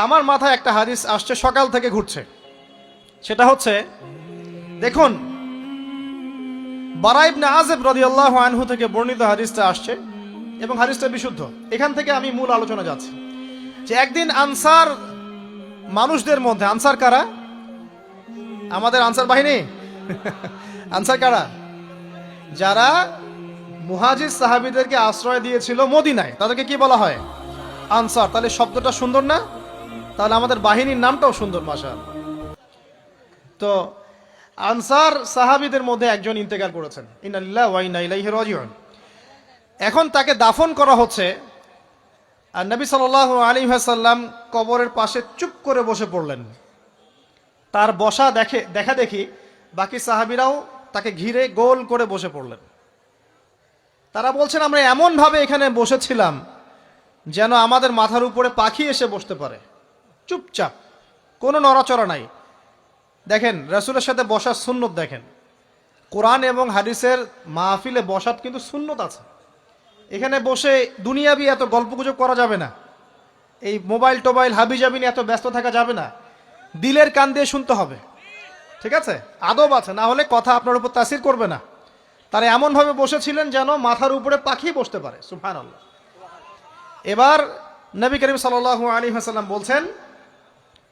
আমার মাথায় একটা হাদিস আসছে, সকাল থেকে ঘুরছে। সেটা হচ্ছে, দেখুন বারাইব বারাইবনে আজেব রাদিয়াল্লাহু আনহু থেকে বর্ণিত হাদিসটা আসছে এবং হাদিসটা বিশুদ্ধ। এখান থেকে আমি মূল আলোচনা যাচ্ছি। যে একদিন আনসার মানুষদের মধ্যে, আনসার কারা? আমাদের আনসার বাহিনী? আনসার কারা? যারা মুহাজির সাহাবিদেরকে আশ্রয় দিয়েছিল মদিনায়। তাদেরকে কি বলা হয়? আনসার। তাহলে শব্দটা সুন্দর না? তাহলে আমাদের বাহিনীর নামটাও সুন্দর মাসা তো আনসার সাহাবিদের মধ্যে একজন ইন্তেকাল করেছেন। ইনাল্লাহ ওয়াইনা এখন তাকে দাফন করা হচ্ছে আর নবী সাল্লাল্লাহু আলাইহি ওয়াসাল্লাম কবরের পাশে চুপ করে বসে পড়লেন। তার বসা দেখে, দেখা দেখি বাকি সাহাবিরাও তাকে ঘিরে গোল করে বসে পড়লেন। তারা বলছেন, আমরা এমনভাবে এখানে বসেছিলাম যেন আমাদের মাথার উপরে পাখি এসে বসতে পারে। চুপচাপ, কোনো নড়াচড়া নাই। দেখেন, রাসূলের সাথে বসার সুন্নত দেখেন। কোরআন এবং হাদিসের মাহফিলে বসার কিন্তু সুন্নত আছে। এখানে বসে দুনিয়াবি এত গল্পগুজব করা যাবে না। এই মোবাইল টোবাইল হাবি জাবি নিয়ে এত ব্যস্ত থাকা যাবে না। দিলের কান দিয়ে শুনতে হবে। ঠিক আছে? আদব আছে, না হলে কথা আপনার উপর তাসির করবে না। তারা এমনভাবে বসেছিলেন যেন মাথার উপরে পাখি বসতে পারে। সুফান এবার নবী করিম সাল আলী হাসাল্লাম বলছেন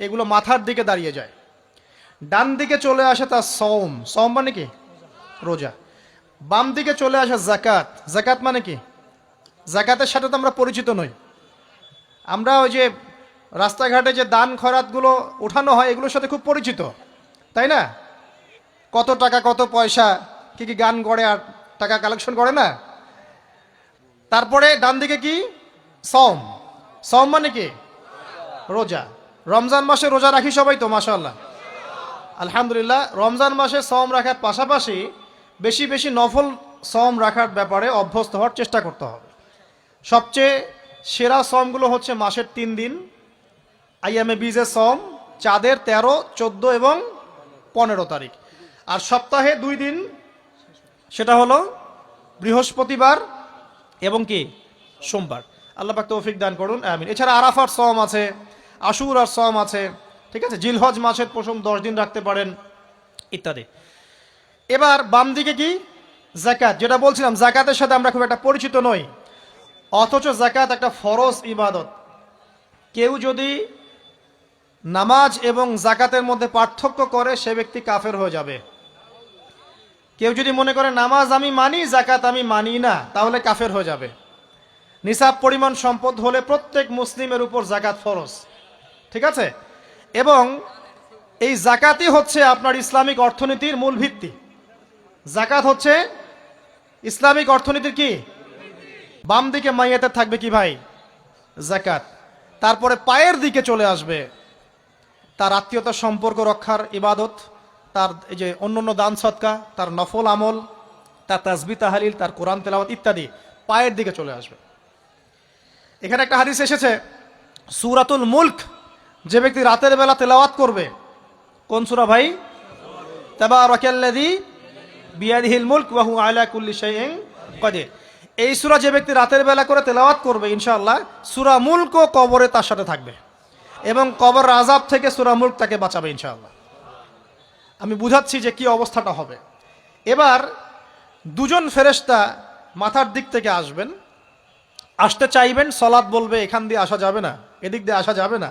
এগুলো মাথার দিকে দাঁড়িয়ে যায়। ডান দিকে চলে আসে তার সৌম সৌম মানে কি? রোজা। বাম দিকে চলে আসে জাকাত জাকাত মানে কি? জাকাতের সাথে তো আমরা পরিচিত নই। আমরা ওই যে রাস্তাঘাটে যে দান খরাতগুলো উঠানো হয়, এগুলোর সাথে খুব পরিচিত। তাই না? কত টাকা, কত পয়সা, কি কি গান করে আর টাকা কালেকশন করে না? তারপরে ডান দিকে কি? সম সম মানে কি? রোজা। রমজান মাসে রোজা রাখি সবাই তো মাশাল্লাহ আলহামদুলিল্লাহ, রমজান মাসে সম রাখার পাশাপাশি বেশি বেশি নফল সম রাখার ব্যাপারে অভ্যস্ত হওয়ার চেষ্টা করতে হবে। সবচেয়ে সেরা সমগুলো হচ্ছে মাসের তিন দিন আইএমএ বীজের সম চাঁদের তেরো, চোদ্দ এবং পনেরো তারিখ। আর সপ্তাহে দুই দিন, সেটা হলো বৃহস্পতিবার এবং কি? সোমবার। আল্লাহ পাক তৌফিক দান করুন, আমিন। এছাড়া আরাফার সম আছে আশুর আর সম আছে, ঠিক আছে? জিলহজ মাসের প্রথম দশ দিন রাখতে পারেন, ইত্যাদি। এবার বাম দিকে কি? জাকাত। যেটা বলছিলাম, জাকাতের সাথে আমরা খুব একটা পরিচিত নই, অথচ জাকাত একটা ফরজ ইবাদত। কেউ যদি নামাজ এবং জাকাতের মধ্যে পার্থক্য করে, সে ব্যক্তি কাফের হয়ে যাবে। কেউ যদি মনে করে, নামাজ আমি মানি, জাকাত আমি মানি না তাহলে কাফের হয়ে যাবে। নিসাব পরিমাণ সম্পদ হলে প্রত্যেক মুসলিমের উপর জাকাত ফরজ। ঠিক আছে? এবং এই জাকাতই হচ্ছে আপনার ইসলামিক অর্থনীতির মূল ভিত্তি। জাকাত হচ্ছে ইসলামিক অর্থনীতির কি? বাম দিকে মাইয়াতে থাকবে কি ভাই? জাকাত। তারপরে পায়ের দিকে চলে আসবে। তার আত্মীয়তার সম্পর্ক রক্ষার ইবাদত, তার এই যে অন্য অন্য দান সৎকা, তার নফল আমল, তার তাজবি তাহালিল, তার কোরআন তেলাওয়াত ইত্যাদি পায়ের দিকে চলে আসবে। এখানে একটা হাদিস এসেছে, সুরাতুল মুল্ক। যে ব্যক্তি রাতের বেলা তেলাওয়াত করবে, কোন সুরা ভাই? তাবারাকাল্লাযী বিয়াদিহিল মুলক ওয়া হুয়া আলা কুল্লি শাইইন কাদির। এই সূরা যে ব্যক্তি রাতের বেলা করে তেলাওয়াত করবে, ইনশাআল্লাহ, সূরা মুলক কবরে তার সাথে থাকবে। এবং কবর আজাব থেকে সূরা মুলক তাকে বাঁচাবে, ইনশাআল্লাহ। আমি বুঝাচ্ছি যে কি অবস্থাটা হবে। এবার দুজন ফেরেশতা মাথার দিক থেকে আসবেন। আসতে চাইবেন, সলাৎ বলবে, এখান দিয়ে আসা যাবে না, এদিক দিয়ে আসা যাবে না।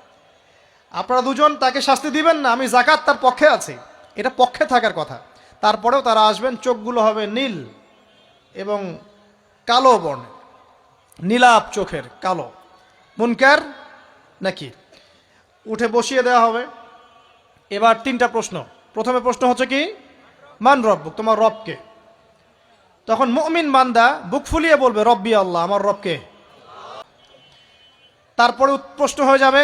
আপনারা দুজন তাকে শাস্তি দিবেন না, আমি জাকাত তার পক্ষে আছি। এটা পক্ষে থাকার কথা। তারপরেও তারা আসবেন, চোখগুলো হবে নীল এবং কালো বর্ণ নীলাপ চোখের, কালো। মুনকার নাকি? উঠে বসিয়ে দেওয়া হবে। এবার তিনটা প্রশ্ন। প্রথমে প্রশ্ন হচ্ছে কি? মান রব্বুক, তোমার রবকে তখন মুমিন বান্দা বুক ফুলিয়ে বলবে, রব্বি আল্লাহ, আমার রবকে তারপরে প্রশ্ন হয়ে যাবে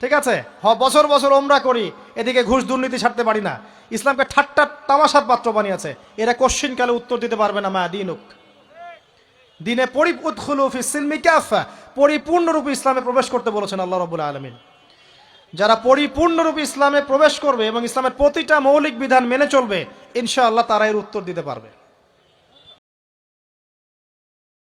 ঠিক আছে? হ, বছর বছর ওমরা করি, এদিকে ঘুষ দুর্নীতি ছাড়তে পারি না। ইসলামকে ঠাট্টা তামাশার পাত্র বানিয়েছে। এরা কোশ্চিনকালে উত্তর দিতে পারবে না মা দিনুক। দিনে পরিপূর্ণরূপে ইসলামে প্রবেশ করতে বলেছেন আল্লাহ রবুল আলমিন। যারা পরিপূর্ণরূপে ইসলামে প্রবেশ করবে এবং ইসলামের প্রতিটা মৌলিক বিধান মেনে চলবে, ইনশাআল্লাহ তারা এর উত্তর দিতে পারবে।